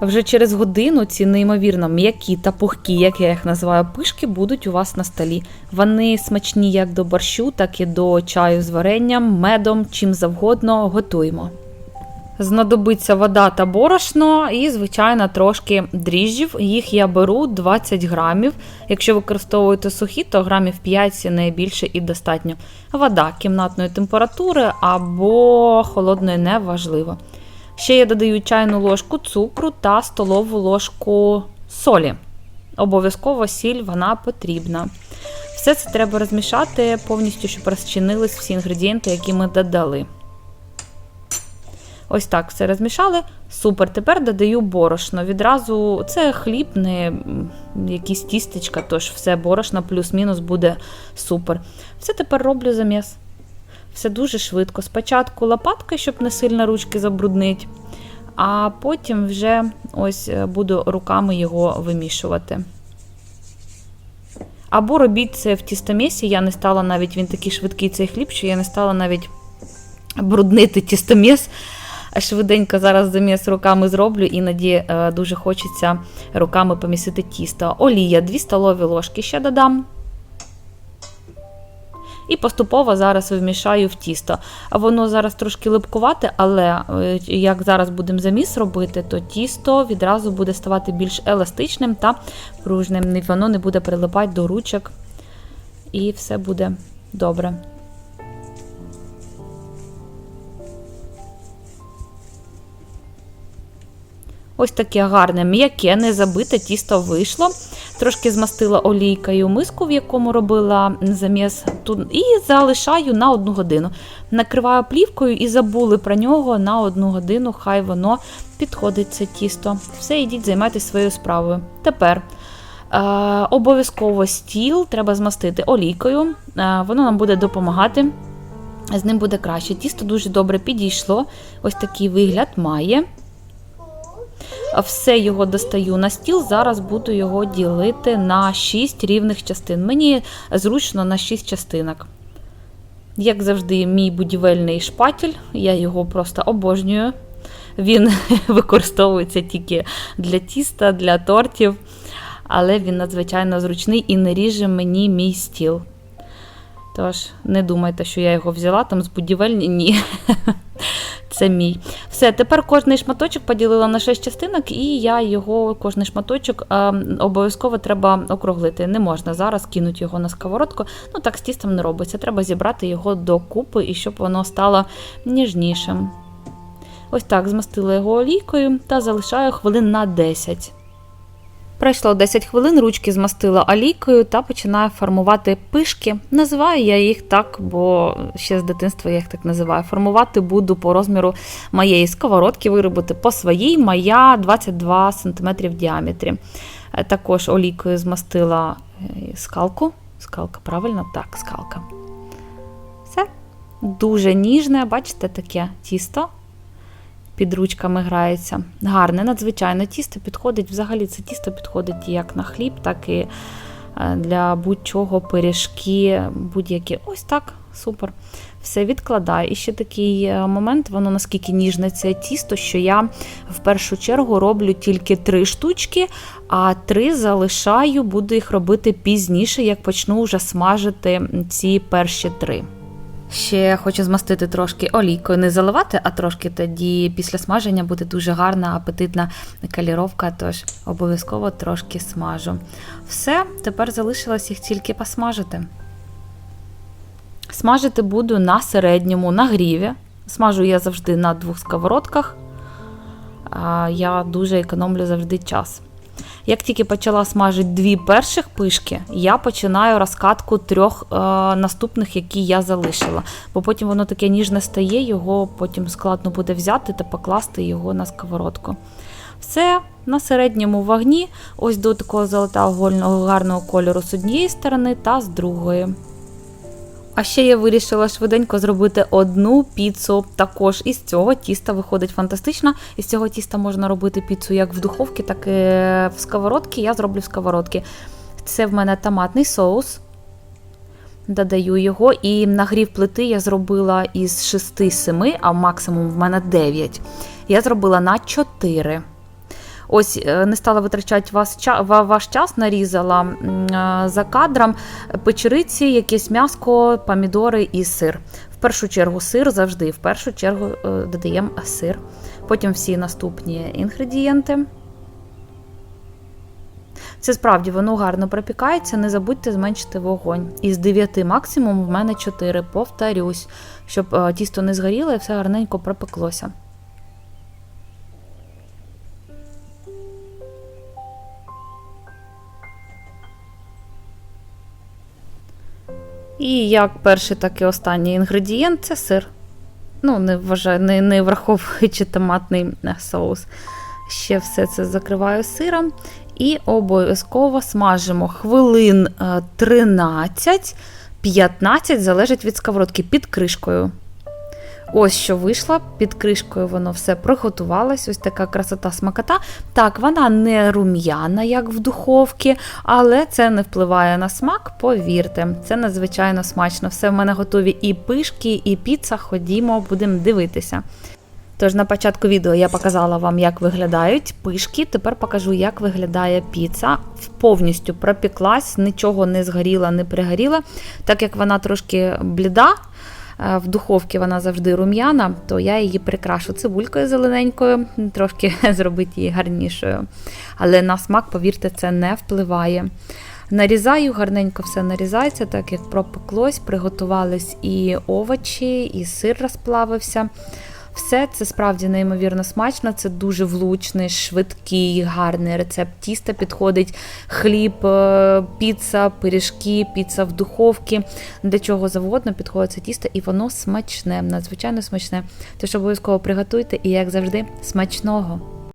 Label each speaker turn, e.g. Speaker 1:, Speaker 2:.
Speaker 1: Вже через годину ці неймовірно м'які та пухкі, як я їх називаю, пишки, будуть у вас на столі. Вони смачні як до борщу, так і до чаю з варенням, медом, чим завгодно готуємо. Знадобиться вода та борошно і, звичайно, трошки дріжджів. Їх я беру 20 грамів. Якщо використовуєте сухі, то грамів 5 не більше і достатньо. Вода кімнатної температури або холодної не важливо. Ще я додаю чайну ложку цукру та столову ложку солі. Обов'язково сіль вона потрібна. Все це треба розмішати повністю, щоб розчинились всі інгредієнти, які ми додали. Ось так все розмішали. Супер. Тепер додаю борошно. Відразу це хліб, не якісь тістечка, тож все борошно плюс-мінус буде супер. Все тепер роблю заміс. Все дуже швидко. Спочатку лопаткою, щоб не сильно ручки забруднити, а потім вже ось е, буду руками його вимішувати. Або робіть це в тістомісі. Я не стала навіть, він такий швидкий цей хліб, що я не стала навіть бруднити тістоміс. Швиденько зараз заміс руками зроблю, іноді е, дуже хочеться руками помісити тісто. Олія, 2 столові ложки ще додам. І поступово зараз вмішаю в тісто. Воно зараз трошки липкувате, але е, як зараз будемо заміс робити, то тісто відразу буде ставати більш еластичним та пружним. Воно не буде прилипати до ручок, і все буде добре. Ось таке гарне, м'яке, не забите тісто вийшло. Трошки змастила олійкою миску, в якому робила заміс, і залишаю на одну годину. Накриваю плівкою і забули про нього на одну годину, хай воно підходить це тісто. Все, йдіть, займайтесь своєю справою. Тепер е, обов'язково стіл треба змастити олійкою, е, воно нам буде допомагати. З ним буде краще. Тісто дуже добре підійшло. Ось такий вигляд має. Все його достаю на стіл. Зараз буду його ділити на 6 рівних частин. Мені зручно на 6 частинок. Як завжди, мій будівельний шпатель, я його просто обожнюю. Він використовується тільки для тіста, для тортів, але він надзвичайно зручний і не ріже мені мій стіл. Тож, не думайте, що я його взяла там з будівельні. Ні. Це мій. Все, тепер кожний шматочок поділила на 6 частинок, і я його, кожний шматочок е, обов'язково треба округлити. Не можна зараз кинути його на сковородку. Ну так з тістом не робиться. Треба зібрати його докупи і щоб воно стало ніжнішим. Ось так змастила його олійкою та залишаю хвилин на 10. Пройшло 10 хвилин, ручки змастила олійкою та починаю формувати пишки. Називаю я їх так, бо ще з дитинства я їх так називаю. Формувати буду по розміру моєї сковородки, виробити по своїй, моя 22 см в діаметрі. Е, Також олійкою змастила е, скалку. Скалка, правильно? Так, скалка. Все. Дуже ніжне, бачите, таке тісто під ручками грається. Гарне, надзвичайно тісто підходить. Взагалі це тісто підходить як на хліб, так і е, для будь-чого пиріжки, будь-які. Ось так, супер. Все відкладаю. І ще такий е, момент, воно наскільки ніжне це тісто, що я в першу чергу роблю тільки три штучки, а три залишаю, буду їх робити пізніше, як почну вже смажити ці перші три. Ще хочу змастити трошки олійкою, не заливати, а трошки тоді після смаження буде дуже гарна, апетитна каліровка, тож обов'язково трошки смажу. Все, тепер залишилось їх тільки посмажити. Смажити буду на середньому нагріві. Смажу я завжди на двох сковородках. Я дуже економлю завжди час. Як тільки почала смажити дві перших пишки, я починаю розкатку трьох е, наступних, які я залишила. Бо потім воно таке ніжне стає, його потім складно буде взяти та покласти його на сковородку. Все на середньому вогні, ось до такого золотого гарного кольору з однієї сторони та з другої. А ще я вирішила швиденько зробити одну піцу. Також із цього тіста виходить фантастично. Із цього тіста можна робити піцу як в духовці, так і в сковородці. Я зроблю в сковородці. Це в мене томатний соус. Додаю його, і нагрів плити я зробила із 6-7, а максимум в мене 9. Я зробила на 4. Ось е, не стала витрачати вас, ваш час, нарізала е, за кадром печериці, якесь м'яско, помідори і сир. В першу чергу сир завжди, в першу чергу е, додаємо сир. Потім всі наступні інгредієнти. Це справді воно гарно пропікається. Не забудьте зменшити вогонь. Із 9 максимум в мене 4, повторюсь, щоб тісто не згоріло і все гарненько пропеклося. І як перший, так і останній інгредієнт це сир. Ну, не вважаю, не, не враховуючи томатний е, соус. Ще все це закриваю сиром. І обов'язково смажимо хвилин е, 13-15, залежить від сковородки, під кришкою. Ось що вийшло, під кришкою воно все приготувалось. Ось така красота смакота. Так, вона не рум'яна, як в духовці, але це не впливає на смак, повірте, це надзвичайно смачно. Все в мене готові і пишки, і піца. Ходімо, будемо дивитися. Тож на початку відео я показала вам, як виглядають пишки. Тепер покажу, як виглядає піца. Повністю пропіклась, нічого не згоріла, не пригоріла. Так як вона трошки бліда, в духовці вона завжди рум'яна, то я її прикрашу цибулькою зелененькою, трошки зробити її гарнішою. Але на смак, повірте, це не впливає. Нарізаю, гарненько все нарізається, так як пропеклось, приготувались і овочі, і сир розплавився. Все це справді неймовірно смачно. Це дуже влучний, швидкий, гарний рецепт. Тіста підходить хліб, е, піца, пиріжки, піца в духовці. Для чого завгодно підходить це тісто, і воно смачне, надзвичайно смачне. Тож обов'язково приготуйте і, як завжди, смачного.